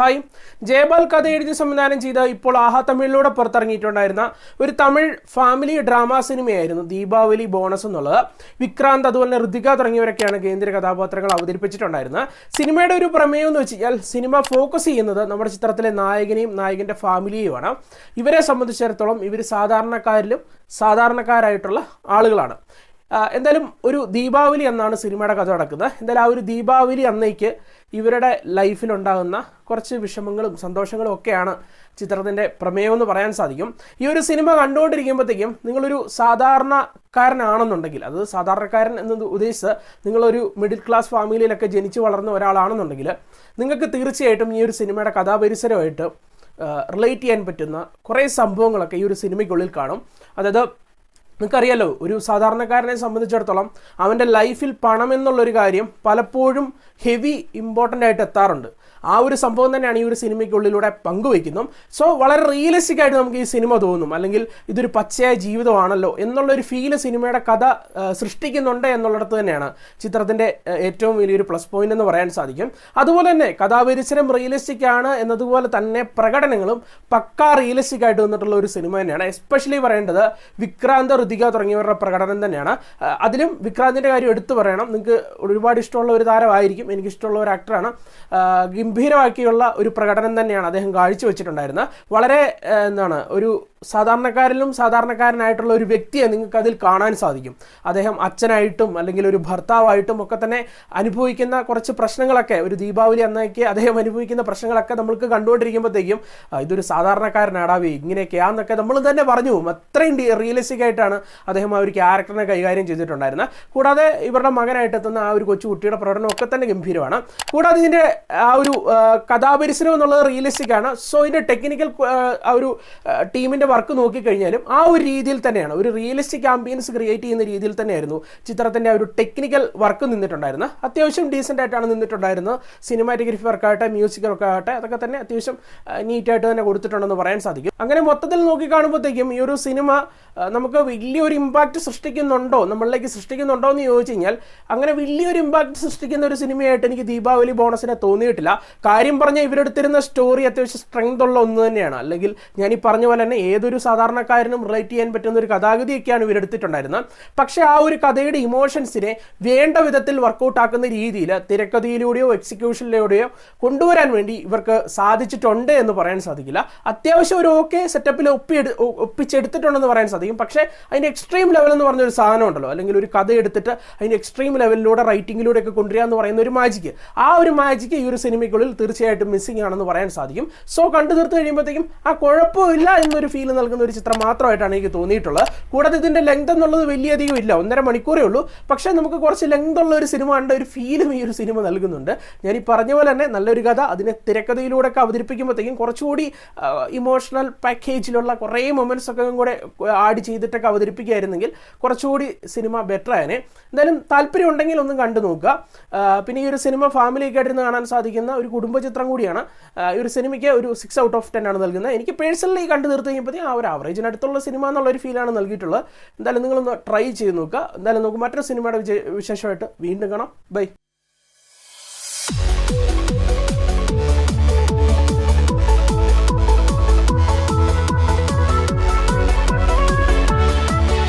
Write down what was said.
Hi. Jayapal കഥ എഴുതി സംവിധാനം ചെയ്ത ഇപ്പോൾ ആഹാ തമിഴിലൂടെ പുറത്തിറങ്ങിയിട്ടുണ്ടായിരുന്ന ഒരു തമിഴ് ഫാമിലി ഡ്രാമ സിനിമയായിരുന്നു ദീപാവലി ബോണസ് എന്നുള്ളത്. വിക്രാന്ത് അതുപോലെ ഋതിക തുടങ്ങിയവരൊക്കെയാണ് കേന്ദ്ര കഥാപാത്രങ്ങൾ അവതരിപ്പിച്ചിട്ടുണ്ടായിരുന്നത്. സിനിമയുടെ ഒരു പ്രമേയം എന്ന് വെച്ച് കഴിഞ്ഞാൽ സിനിമ ഫോക്കസ് ചെയ്യുന്നത് നമ്മുടെ ചിത്രത്തിലെ നായകനെയും നായകന്റെ ഫാമിലിയുമാണ് ഇവരെ സംബന്ധിച്ചിടത്തോളം ഇവർ സാധാരണക്കാരിലും സാധാരണക്കാരായിട്ടുള്ള ആളുകളാണ്. എന്തായാലും ഒരു ദീപാവലി എന്നാണ് സിനിമയുടെ കഥ നടക്കുന്നത്. എന്തായാലും ആ ഒരു ദീപാവലി അന്നേക്ക് ഇവരുടെ ലൈഫിലുണ്ടാകുന്ന കുറച്ച് വിഷമങ്ങളും സന്തോഷങ്ങളും ഒക്കെയാണ് ചിത്രത്തിന്റെ പ്രമേയം എന്ന് പറയാൻ സാധിക്കും. ഈ ഒരു സിനിമ കണ്ടുകൊണ്ടിരിക്കുമ്പോഴത്തേക്കും നിങ്ങളൊരു സാധാരണക്കാരനാണെന്നുണ്ടെങ്കിൽ അത് സാധാരണക്കാരൻ എന്ന് ഉദ്ദേശിച്ച് നിങ്ങളൊരു മിഡിൽ ക്ലാസ് ഫാമിലിയിലൊക്കെ ജനിച്ചു വളർന്ന ഒരാളാണെന്നുണ്ടെങ്കിൽ നിങ്ങൾക്ക് തീർച്ചയായിട്ടും ഈ ഒരു സിനിമയുടെ കഥാപരിസരമായിട്ട് റിലേറ്റ് ചെയ്യാൻ പറ്റുന്ന കുറേ സംഭവങ്ങളൊക്കെ ഈ ഒരു സിനിമയ്ക്കുള്ളിൽ കാണും. അതായത് നിങ്ങൾക്കറിയാലോ ഒരു സാധാരണക്കാരനെ സംബന്ധിച്ചിടത്തോളം അവന്റെ ലൈഫിൽ പണം എന്നുള്ളൊരു കാര്യം പലപ്പോഴും ഹെവി ഇമ്പോർട്ടന്റ് ആയിട്ട് എത്താറുണ്ട്. ആ ഒരു സംഭവം തന്നെയാണ് ഈ ഒരു സിനിമയ്ക്കുള്ളിലൂടെ പങ്കുവയ്ക്കുന്നു സോ വളരെ റിയലിസ്റ്റിക് ആയിട്ട് നമുക്ക് ഈ സിനിമ തോന്നും. അല്ലെങ്കിൽ ഇതൊരു പച്ചയായ ജീവിതമാണല്ലോ എന്നുള്ളൊരു ഫീൽ സിനിമയുടെ കഥ സൃഷ്ടിക്കുന്നുണ്ട് എന്നുള്ളിടത്ത് തന്നെയാണ് ചിത്രത്തിന്റെ ഏറ്റവും വലിയൊരു പ്ലസ് പോയിന്റ് എന്ന് പറയാൻ സാധിക്കും. അതുപോലെ തന്നെ കഥാപരിസരം റിയലിസ്റ്റിക് ആണ് എന്നതുപോലെ തന്നെ പ്രകടനങ്ങളും പക്കാ റിയലിസ്റ്റിക് ആയിട്ട് വന്നിട്ടുള്ള ഒരു സിനിമ തന്നെയാണ്. എസ്പെഷ്യലി പറയേണ്ടത് വിക്രാന്ത് ഋതിക തുടങ്ങിയവരുടെ പ്രകടനം തന്നെയാണ്. അതിലും വിക്രാന്തിന്റെ കാര്യം എടുത്തു പറയണം. നിങ്ങൾക്ക് ഒരുപാട് ഇഷ്ടമുള്ള ഒരു താരമായിരിക്കും. എനിക്ക് ഇഷ്ടമുള്ള ഒരു ആക്ടറാണ് ഗംഭീരമാക്കിയുള്ള ഒരു പ്രകടനം തന്നെയാണ് അദ്ദേഹം കാഴ്ചവെച്ചിട്ടുണ്ടായിരുന്നത്. വളരെ എന്താണ് ഒരു സാധാരണക്കാരിലും സാധാരണക്കാരനായിട്ടുള്ള ഒരു വ്യക്തിയെ നിങ്ങൾക്ക് അതിൽ കാണാൻ സാധിക്കും. അദ്ദേഹം അച്ഛനായിട്ടും അല്ലെങ്കിൽ ഒരു ഭർത്താവായിട്ടും ഒക്കെ തന്നെ അനുഭവിക്കുന്ന കുറച്ച് പ്രശ്നങ്ങളൊക്കെ ഒരു ദീപാവലി അന്നേക്ക് അദ്ദേഹം അനുഭവിക്കുന്ന പ്രശ്നങ്ങളൊക്കെ നമ്മൾക്ക് കണ്ടുകൊണ്ടിരിക്കുമ്പോഴത്തേക്കും ഇതൊരു സാധാരണക്കാരനാടാവേ ഇങ്ങനെയൊക്കെയാന്നൊക്കെ നമ്മൾ തന്നെ പറഞ്ഞു പോകും. അത്രയും റിയലിസ്റ്റിക് ആയിട്ടാണ് അദ്ദേഹം ആ ഒരു ക്യാരക്ടറിനെ കൈകാര്യം ചെയ്തിട്ടുണ്ടായിരുന്നത് കൂടാതെ ഇവരുടെ മകനായിട്ട് എത്തുന്ന ആ ഒരു കൊച്ചു കുട്ടിയുടെ പ്രകടനം ഒക്കെ തന്നെ ഗംഭീരമാണ്. കൂടാതെ ഇതിന്റെ ആ ഒരു കഥാപരിസരം എന്നുള്ളത് റിയലിസ്റ്റിക് ആണ്. സോ ഇതിന്റെ ടെക്നിക്കൽ ആ ഒരു ടീമിന്റെ വർക്ക് നോക്കിക്കഴിഞ്ഞാലും ആ ഒരു രീതിയിൽ തന്നെയാണ്. ഒരു റിയലിസ്റ്റിക് ആംബിയൻസ് ക്രിയേറ്റ് ചെയ്യുന്ന രീതിയിൽ തന്നെയായിരുന്നു ചിത്രത്തിന്റെ ആ ഒരു ടെക്നിക്കൽ വർക്ക് നിന്നിട്ടുണ്ടായിരുന്നത്. അത്യാവശ്യം ഡീസന്റ് ആയിട്ടാണ് നിന്നിട്ടുണ്ടായിരുന്നത്. സിനിമാറ്റോഗ്രഫി വർക്കാകട്ടെ മ്യൂസിക് വർക്കാകട്ടെ അതൊക്കെ തന്നെ അത്യാവശ്യം നീറ്റായിട്ട് തന്നെ കൊടുത്തിട്ടുണ്ടെന്ന് പറയാൻ സാധിക്കും. അങ്ങനെ മൊത്തത്തിൽ നോക്കി കാണുമ്പോഴത്തേക്കും ഈ ഒരു സിനിമ നമുക്ക് വലിയൊരു ഇമ്പാക്റ്റ് സൃഷ്ടിക്കുന്നുണ്ടോ? നമ്മളിലേക്ക് സൃഷ്ടിക്കുന്നുണ്ടോ എന്ന് ചോദിച്ചു കഴിഞ്ഞാൽ അങ്ങനെ വലിയൊരു ഇമ്പാക്റ്റ് സൃഷ്ടിക്കുന്ന ഒരു സിനിമയായിട്ട് എനിക്ക് ദീപാവലി ബോണസിനെ തോന്നിയിട്ടില്ല. കാര്യം പറഞ്ഞാൽ ഇവരെടുത്തിരുന്ന സ്റ്റോറി അത്യാവശ്യം സ്ട്രെങ്ത് ഉള്ള ഒന്ന് തന്നെയാണ്. അല്ലെങ്കിൽ ഞാൻ ഈ പറഞ്ഞ പോലെ തന്നെ ഏതൊരു സാധാരണക്കാരനും റിലേറ്റ് ചെയ്യാൻ പറ്റുന്ന ഒരു കഥാഗതിയൊക്കെയാണ് ഇവരെടുത്തിട്ടുണ്ടായിരുന്നത്. പക്ഷേ ആ ഒരു കഥയുടെ ഇമോഷൻസിനെ വേണ്ട വിധത്തിൽ വർക്കൗട്ട് ആക്കുന്ന രീതിയിൽ തിരക്കഥയിലൂടെയോ എക്സിക്യൂഷനിലൂടെയോ കൊണ്ടുവരാൻ വേണ്ടി ഇവർക്ക് സാധിച്ചിട്ടുണ്ട് എന്ന് പറയാൻ സാധിക്കില്ല. അത്യാവശ്യം ഒരു ഓക്കെ സെറ്റപ്പിൽ ഒപ്പി ഒപ്പിച്ചെടുത്തിട്ടുണ്ടെന്ന് പറയാൻ സാധിക്കും. പക്ഷേ അതിന്റെ എക്സ്ട്രീം ലെവൽ എന്ന് പറഞ്ഞ ഒരു സാധനം ഉണ്ടല്ലോ. അല്ലെങ്കിൽ ഒരു കഥ എടുത്തിട്ട് അതിന്റെ എക്സ്ട്രീം ലെവലിലൂടെ റൈറ്റിങ്ങിലൂടെ ഒക്കെ കൊണ്ടുവരിക എന്ന് പറയുന്ന ഒരു മാജിക്ക് ആ ഒരു മാജിക്ക് ഈ ഒരു സിനിമയ്ക്കുള്ളിൽ തീർച്ചയായിട്ടും മിസ്സിംഗ് ആണെന്ന് പറയാൻ സാധിക്കും. സോ കണ്ടു തീർത്ത് കഴിയുമ്പോഴത്തേക്കും ആ കുഴപ്പമില്ല എന്നൊരു ഫീൽ നൽകുന്ന ഒരു ചിത്രം മാത്രമായിട്ടാണ് എനിക്ക് തോന്നിയിട്ടുള്ളത്. കൂടാതെ ഇതിന്റെ ലെങ്ത് എന്നുള്ളത് വലിയധികം ഇല്ല. ഒന്നര മണിക്കൂറേ ഉള്ളൂ. പക്ഷേ നമുക്ക് കുറച്ച് ലെങ്ത് ഉള്ള ഒരു സിനിമ ഉണ്ട് ഒരു ഫീലും ഈ ഒരു സിനിമ നൽകുന്നുണ്ട്. ഞാൻ ഈ പറഞ്ഞ പോലെ തന്നെ നല്ലൊരു കഥ അതിനെ തിരക്കഥയിലൂടെ ഒക്കെ അവതരിപ്പിക്കുമ്പോഴത്തേക്കും കുറച്ചുകൂടി ഇമോഷണൽ പാക്കേജിലുള്ള കുറേ മൊമെന്റ്സ് ഒക്കെ കൂടെ ആഡ് ചെയ്തിട്ടൊക്കെ അവതരിപ്പിക്കുകയായിരുന്നെങ്കിൽ കുറച്ചുകൂടി സിനിമ ബെറ്റർ ആയനെ. എന്തായാലും താല്പര്യം ഉണ്ടെങ്കിൽ ഒന്ന് കണ്ടു നോക്കുക. പിന്നെ ഈ ഒരു സിനിമ ഫാമിലി ഫാമിലിയൊക്കെ ആയിട്ടിരുന്ന് കാണാൻ സാധിക്കുന്ന ഒരു കുടുംബ ചിത്രം കൂടിയാണ്. ഈ ഒരു സിനിമയ്ക്ക് ഒരു സിക്സ് ഔട്ട് ഓഫ് ടെൻ ആണ് നൽകുന്നത്. എനിക്ക് പേഴ്സണലി കണ്ടു തീർത്ത് കഴിയുമ്പോഴത്തേക്കും ആ ഒരു ആവറേജിനടുത്തുള്ള സിനിമ എന്നുള്ള ഒരു ഫീലാണ് നൽകിയിട്ടുള്ളത്. എന്തായാലും നിങ്ങളൊന്ന് ട്രൈ ചെയ്ത് നോക്കുക. എന്തായാലും നമുക്ക് മറ്റൊരു സിനിമയുടെ വിശേഷമായിട്ട് വീണ്ടും കാണാം. ബൈ